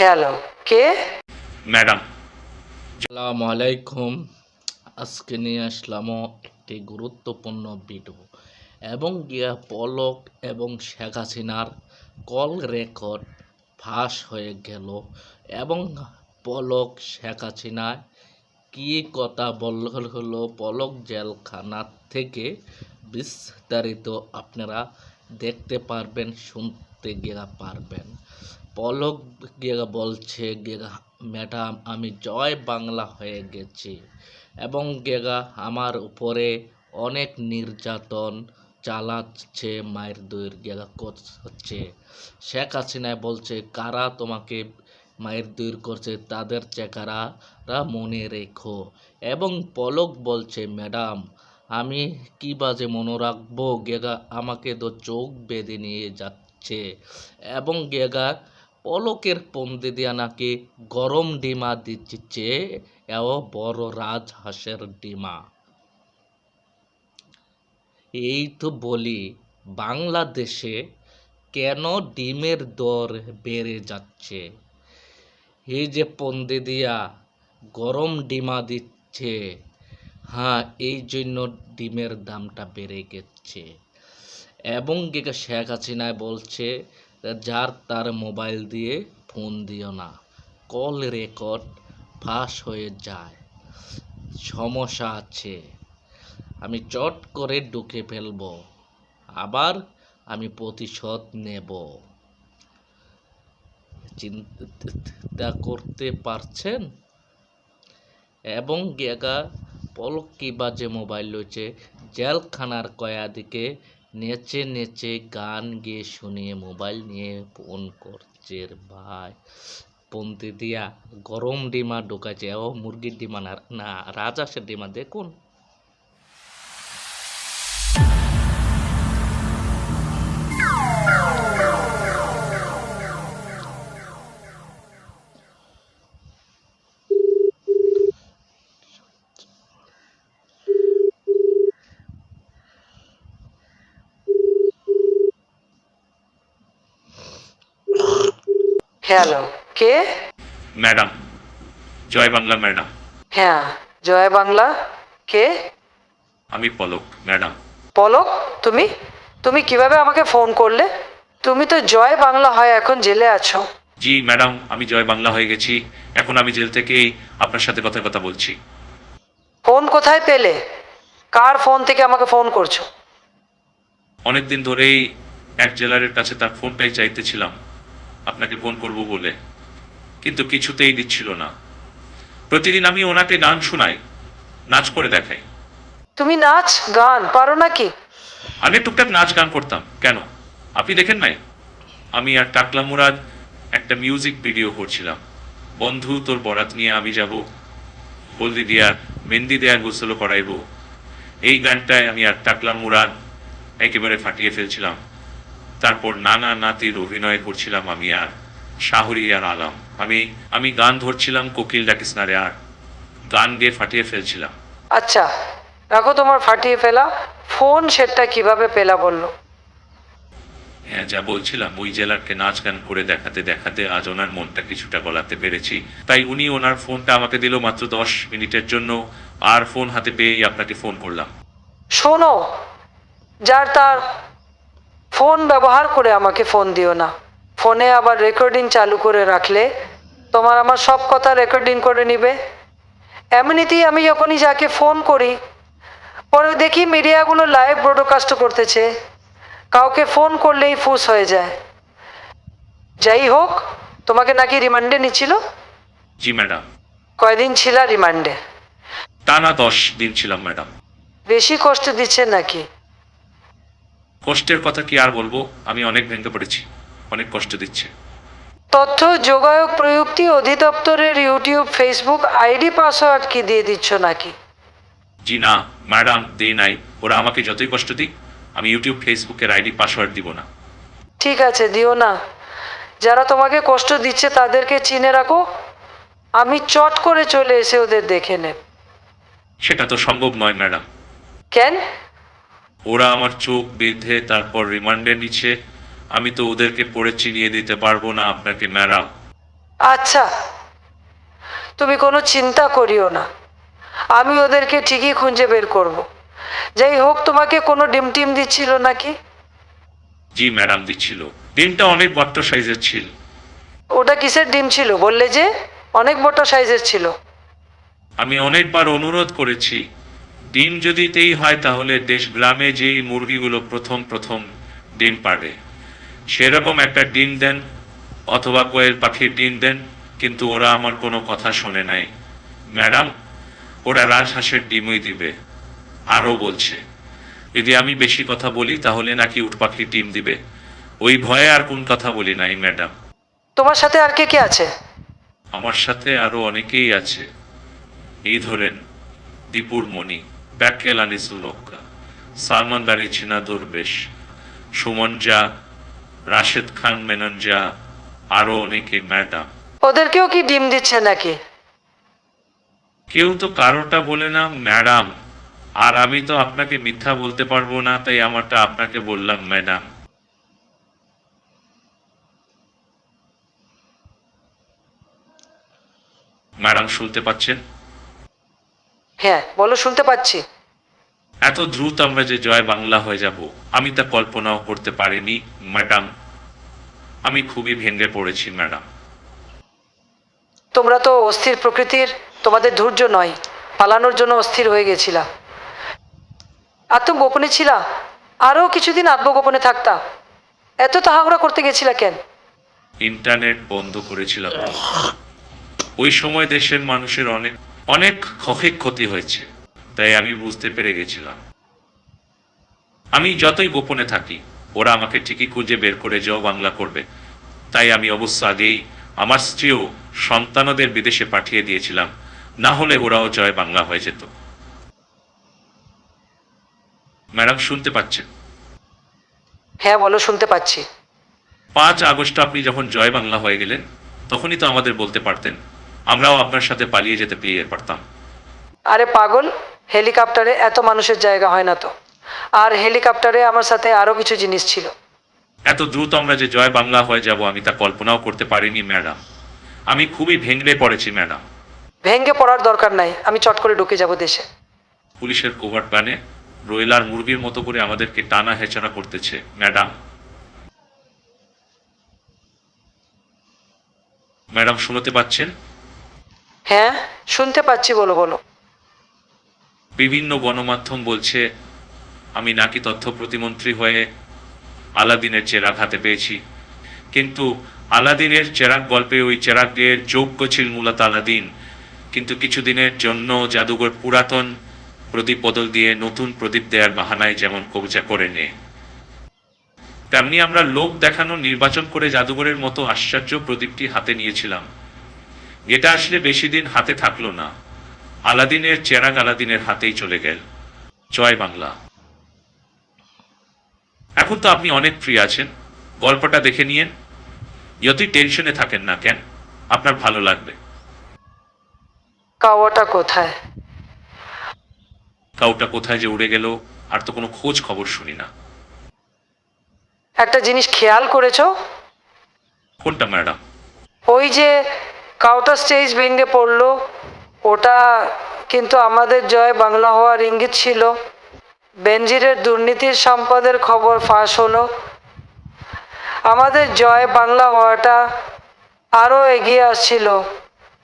Hello কে? Madam আসসালামু আলাইকুম আজকে নিয়ে আসলাম একটি গুরুত্বপূর্ণ ভিডিও এবং গিয়া পলক এবং শেখ হাসিনার কল রেকর্ড ফাঁস হয়ে গেল এবং পলক শেখ হাসিনায় কী কথা বলল হলো পলক জেলখানা থেকে বিস্তারিত আপনারা দেখতে পারবেন শুনতে গিয়ে পারবেন। পলক গিয়ে বলছে গেগা ম্যাডাম, আমি জয় বাংলা হয়ে গেছি। এবং গেগা আমার উপরে অনেক নির্যাতন চালাচ্ছে, মায়ের দইয়ের গেগা হচ্ছে শেখ হাসিনা বলছে, কারা তোমাকে মায়ের দূর করছে, তাদের চেকারারা মনে রেখো। এবং পলক বলছে, ম্যাডাম, আমি কী বাজে মনে রাখব? গেগা আমাকে তো চোখ বেঁধে নিয়ে যাচ্ছে। এবং গেগা পলকের পন্দে দিয়া নাকি গরম ডিমা দিচ্ছে, এও বড় রাজহাঁসের ডিমা। এই তো বলি, বাংলাদেশে কেন ডিমের দর বেড়ে যাচ্ছে? এই যে পন্দে দিয়া গরম ডিমা দিচ্ছে হ্যাঁ এই জন্য ডিমের দামটা বেড়ে গেছে। এবং শেখ হাসিনায় বলছে যার তার মোবাইল দিয়ে ফোন দিও না। কল রেকর্ড ফাঁস হয়ে যায়। সমস্যা আছে। আমি চট করে ঢুকে ফেলব। আবার আমি প্রতিশোধ নেব। চিন্তা করতে পারছেন? এবং গেগা পলক কি বাজে মোবাইল রয়েছে। জেলখানার কয়াদিকে নেচে নেচে গান গেয়ে শুনিয়ে মোবাইল নিয়ে ফোন করছে ভাই। পন্থী দিয়া, গরম ডিমা ঢুকাছে ও মুরগির ডিমা না, রাজহাঁসের ডিমা দেখুন। হ্যালো কে? ম্যাডাম জয় বাংলা ম্যাডাম হ্যাঁ জয় বাংলা কে? আমি পলক ম্যাডাম পলক? তুমি? তুমি কীভাবে আমাকে ফোন করলে? তুমি তো জয় বাংলা হয় এখন জেলে আছো। জি ম্যাডাম আমি জয় বাংলা হয়ে গেছি। এখন আমি জেল থেকেই আপনার সাথে কথা কথা বলছি। ফোন কোথায় পেলে? কার ফোন থেকে আমাকে ফোন করছ? অনেক দিন ধরেই এক জেলারের কাছে তার ফোনটাই চাইতেছিলাম। আপনাকে ফোন করব বলে। কিন্তু কিছুতেই দিচ্ছিল না। প্রতিদিন আমি ওনাকে গান শোনাই নাচ করে দেখাই। তুমি নাচ গান পারো নাকি? আগে টুকটাক নাচ গান করতাম। কেন? আপনি দেখেন নাই? আমি আর টাকলা মুরাদ একটা মিউজিক ভিডিও করছিলাম। বন্ধু তোর বরাত নিয়ে আমি যাব। হলদি দেয়ার মেহেন্দি দেয়ার গোসল করাইব। এই গানটায় আমি আর টাকলা মুরাদ একেবারে ফাটিয়ে ফেলছিলাম। তারপর নানা নাতির অভিনয় করছিলাম আমি আর শাহরি আর আলম। আমি আমি গান ধরছিলাম কোকিল ডাকিসনারে আর গান দিয়ে ফাটিয়ে ফেলছিলাম। আচ্ছা রাখো তোমার ফাটিয়ে ফেলা ফোন সেটটা কীভাবে পেলা বলল? হ্যাঁ যা বলছিলাম ওই জেলারকে নাচ গান করে দেখাতে দেখাতে আজ ওনার মনটা কিছুটা গলাতে পেরেছি। তাই উনি ওনার ফোনটা আমাকে দিল মাত্র দশ মিনিটের জন্য আর ফোন হাতে পেয়েই আপনাকে ফোন করলাম। শোনো যার তার ফোন ব্যবহার করে আমাকে ফোন দিও না। ফোনে আবার রেকর্ডিং চালু করে রাখলে তোমার আমার সব কথা রেকর্ডিং করে নিবে। এমনিতেই আমি যখনই যাকে ফোন করি পরে দেখি মিডিয়াগুলো লাইভ ব্রডকাস্ট করতেছে। কাউকে ফোন করলেই ফুস হয়ে যায়। যাই হোক তোমাকে নাকি রিমান্ডে নিচ্ছিল? জি ম্যাডাম। কয়দিন ছিল রিমান্ডে? টানা দশ দিন ছিলাম ম্যাডাম। বেশি কষ্ট দিচ্ছে নাকি? কষ্টের কথা কি আর বলব? আমি অনেক ভেঙে পড়েছি অনেক কষ্ট দিচ্ছে। তথ্য যোগাযোগ প্রযুক্তি অধিদপ্তরের ইউটিউব ফেসবুক আইডি পাসওয়ার্ড কি দিয়ে দিচ্ছ নাকি? জি না ম্যাডাম দেই নাই। ওরা আমাকে যতই কষ্ট দিক আমি ইউটিউব ফেসবুকের আইডি পাসওয়ার্ড দিব না। ঠিক আছে দিও না। যারা তোমাকে কষ্ট দিচ্ছে তাদেরকে চিনে রাখো। আমি চট করে চলে এসে ওদের দেখে নেব। সেটা তো সম্ভব নয় ম্যাডাম। কেন? ওরা আমার চোখ বেঁধে তারপর রিমান্ডে নিচ্ছে আমি তো ওদেরকে পড়ে চিনিয়ে দিতে পারব না আপনাকে ম্যাডাম। আচ্ছা তুমি কোনো চিন্তা করিও না। আমি ওদেরকে ঠিকই খুঁজে বের করব। যাই হোক তোমাকে কোনো ডিম টিম দিচ্ছিল নাকি? জি ম্যাডাম দিচ্ছিল। ডিমটা অনেক বট্ট সাইজের ছিল। ওটা কিসের ডিম ছিল বললে যে? অনেক বড় সাইজের ছিল। আমি অনেকবার অনুরোধ করেছি ডিম যদি তেই হয় তাহলে দেশ গ্রামে যেই মুরগিগুলো প্রথম প্রথম ডিম পাড়ে সেরকম একটা ডিম দেন অথবা কোয়েল পাখির ডিম দেন কিন্তু ওরা আমার কোনো কথা শোনে নাই। ম্যাডাম ওরা রাজহাঁসের ডিমই দিবে আরও বলছে। যদি আমি বেশি কথা বলি তাহলে নাকি উট পাখির ডিম দিবে। ওই ভয়ে আর কোন কথা বলি নাই ম্যাডাম। তোমার সাথে আর কে কে আছে? আমার সাথে আরও অনেকেই আছে। এই ধরেন দীপুর মণি। সুলক্কা সালমান দারি চিনা দরবেশ। সুমন জা রাশেদ খান মেনন জা আরও অনেকে ম্যাডাম। ওদেরকেও কি ডিম দিচ্ছে নাকি? কেউ তো কারোটা বলে না ম্যাডাম। আর আমি তো আপনাকে মিথ্যা বলতে পারব না তাই আমারটা আপনাকে বললাম ম্যাডাম। ম্যাডাম শুনতে পাচ্ছেন? হ্যাঁ বলো শুনতে পাচ্ছি। এত দ্রুত আমরা যে জয় বাংলা হয়ে যাব আমি তা কল্পনাও করতে পারিনি ম্যাডাম। আমি খুবই ভেঙে পড়েছি ম্যাডাম। তোমরা তো অস্থির প্রকৃতির তোমাদের ধৈর্য নয় পালানোর জন্য অস্থির হয়ে গেছিলা। আত্মগোপনে ছিলা? আরও কিছুদিন আত্মগোপনে থাকতা? এত তাহাগুড়া করতে গেছিলা কেন? ইন্টারনেট বন্ধ করেছিলাম। ওই সময় দেশের মানুষের অনেক অনেক ক্ষতি ক্ষতি হয়েছে তাই আমি বুঝতে পেরে গেছিলাম। আমি যতই গোপনে থাকি ওরা আমাকে ঠিকই খুঁজে বের করে যাও বাংলা করবে তাই আমি অবশ্য আগেই আমার স্ত্রীও সন্তানদের বিদেশে পাঠিয়ে দিয়েছিলাম না হলে ওরাও জয় বাংলা হয়ে যেত। ম্যাডাম শুনতে পাচ্ছেন? হ্যাঁ বলো শুনতে পাচ্ছি। পাঁচ আগস্ট আপনি যখন জয় বাংলা হয়ে গেলেন তখনই তো আমাদের বলতে পারতেন আমরাও আপনার সাথে পালিয়ে যেতে পেয়ে পারতাম আরে পাগল হেলিকপ্টারে এত মানুষের জায়গা হয় না তো। আর হেলিকপ্টারে আমার সাথে আরও কিছু জিনিস ছিল। এত দ্রুত আমরা যে জয় বাংলা হয়ে যাব আমি তা কল্পনাও করতে পারিনি ম্যাডাম। আমি খুবই ভেঙড়ে পড়েছি ম্যাডাম। ভেঙ্গে পড়ার দরকার নাই আমি চট করে ঢুকে যাব দেশে। পুলিশের কোভার প্ল্যানে রোয়েলার মুরগির মতো করে আমাদেরকে টানা হেচড়া করতেছে ম্যাডাম। ম্যাডাম শুনতে পাচ্ছেন? হ্যাঁ শুনতে পাচ্ছি, বলো বলো। বিভিন্ন গণমাধ্যম বলছে, আমি নাকি তথ্য প্রতিমন্ত্রী হয়ে আলাদিনের চেরাগ হাতে পেয়েছি। কিন্তু আলাদিনের চেরাগ গল্পে ওই চেরাগ দিয়ে যোগ্য ছিল মূলত আলাদিন। কিন্তু কিছুদিনের জন্য জাদুঘর পুরাতন প্রদীপ বদল দিয়ে নতুন প্রদীপ দেওয়ার বাহানায় যেমন কবজা করে নে। তেমনি আমরা লোক দেখানো নির্বাচন করে জাদুঘরের মতো আশ্চর্য প্রদীপটি হাতে নিয়েছিলাম। এটা আসলে বেশি দিন হাতে থাকল না। আলাদিনের চেরাগ আলাদিনের হাতেই চলে গেল। জয় বাংলা। এখন তো আপনি অনেক ফ্রি আছেন। গল্পটা দেখে নিয়েন। যতই টেনশনে থাকেন না কেন আপনার ভালো লাগবে। কাওয়াটা কোথায়? কাউটা কোথায় যে উড়ে গেল আর তো কোনো খোঁজ খবর শুনি না। একটা জিনিস খেয়াল করেছ? কোনটা ম্যাডাম? ওই যে কাউটা স্টেজ ভেঙে পড়ল। ওটা কিন্তু আমাদের জয় বাংলা হওয়ার ইঙ্গিত ছিল। বেনজিরের দুর্নীতির সম্পদের খবর ফাঁস হলো। আমাদের জয় বাংলা হওয়াটা আরও এগিয়ে আসছিল।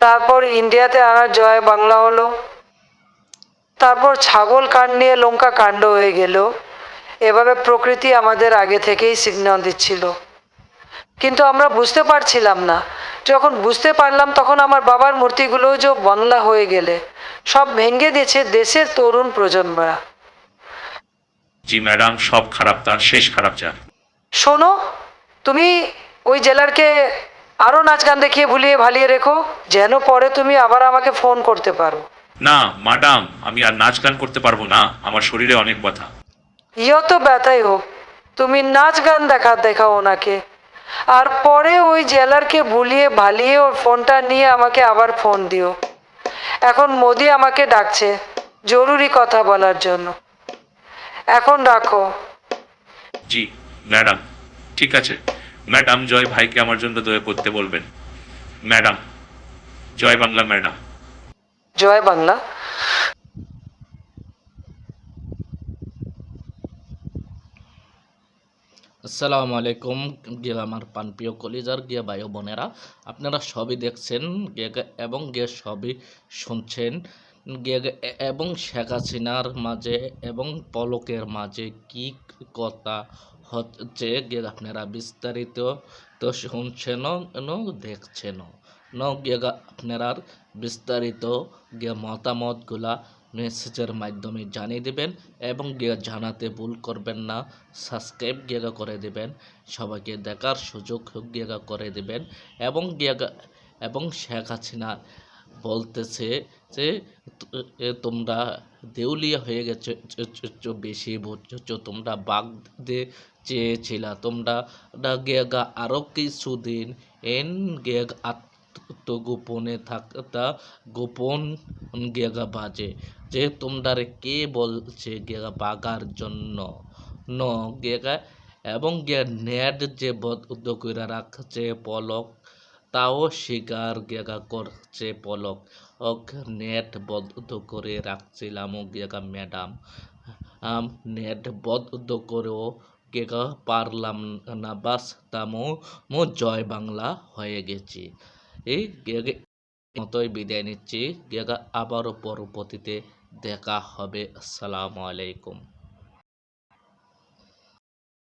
তারপর ইন্ডিয়াতে আনার জয় বাংলা হলো। তারপর ছাগল কাণ্ড নিয়ে লঙ্কা কাণ্ড হয়ে গেল। এভাবে প্রকৃতি আমাদের আগে থেকেই সিগন্যাল দিচ্ছিল। কিন্তু আমরা বুঝতে পারছিলাম না। যখন বুঝতে পারলাম তখন আমার বাবার মূর্তিগুলোও যে বনলা হয়ে গেলে সব ভেঙে দিয়েছে দেশের তরুণ প্রজন্মরা। জি ম্যাডাম সব খারাপ তার শেষ খারাপ যার শোনো তুমি ওই জেলারকে আরও নাচ গান দেখিয়ে ভুলিয়ে ভালিয়ে রেখো যেন পরে তুমি আবার আমাকে ফোন করতে পারো। না ম্যাডাম আমি আর নাচ গান করতে পারব না আমার শরীরে অনেক ব্যথা। যত ব্যথাই হোক তুমি নাচ গান দেখা দেখাও ওনাকে। আর পরে ওই জেলারকে ভুলিয়ে ভালিয়ে ওর ফোনটা নিয়ে আমাকে আবার ফোন দিও। এখন মোদি আমাকে ডাকছে জরুরি কথা বলার জন্য। এখন রাখো। জি ম্যাডাম ঠিক আছে। ম্যাডাম জয় ভাইকে আমার জন্য দয়া করতে বলবেন। ম্যাডাম জয় বাংলা ম্যাডাম। জয় বাংলা। আসসালামু আলাইকুম গিয়ে আমার পানপ্রিয় কলিজার গিয়ে ভাই বোনেরা, আপনারা সবই দেখছেন, গে- এবং গিয়ে সবই শুনছেন। গে- এবং শেখ হাসিনার মাঝে এবং পলকের মাঝে কি কথা হচ্ছে গিয়ে আপনারা বিস্তারিত তো শুনছেন দেখছেন ন গিয়ে আপনারা বিস্তারিত গিয়ে মতামতগুলা মেসেজের মাধ্যমে জানিয়ে দেবেন এবং গিয়ে জানাতে ভুল করবেন না, সাবস্ক্রাইব গিয়ে করে দেবেন, সবাইকে দেখার সুযোগ গিয়ে করে দেবেন এবং গিয়ে এবং শেখ হাসিনা বলতেছে যে তোমরা দেউলিয়া হয়ে গেছো বেশি বুঝছ, তোমরা বাঘ দিয়ে চেয়েছিলা, তোমরা না গিয়ে গা আরও কিছুদিন এন গিয়ে আত্মগোপনে থাকতা গোপন গেগা বাজে যে তোমরা কে বলছে গেগা বাগার জন্য? ন, গেগা এবং গে নেট যে বদ্ধ করে রাখছে পলক, তাও স্বীকার গেগা করছে পলক। ওক নেট বদ্ধ করে রাখছিলাম গেগা ম্যাডাম। আম নেট বদ্ধ করেও গেগা পারলাম না বাস তামো জয় বাংলা হয়ে গেছি। এই মতোই বিদায় নিচ্ছি। আবারও পরবর্তীতে দেখা হবে। আসসালামু আলাইকুম।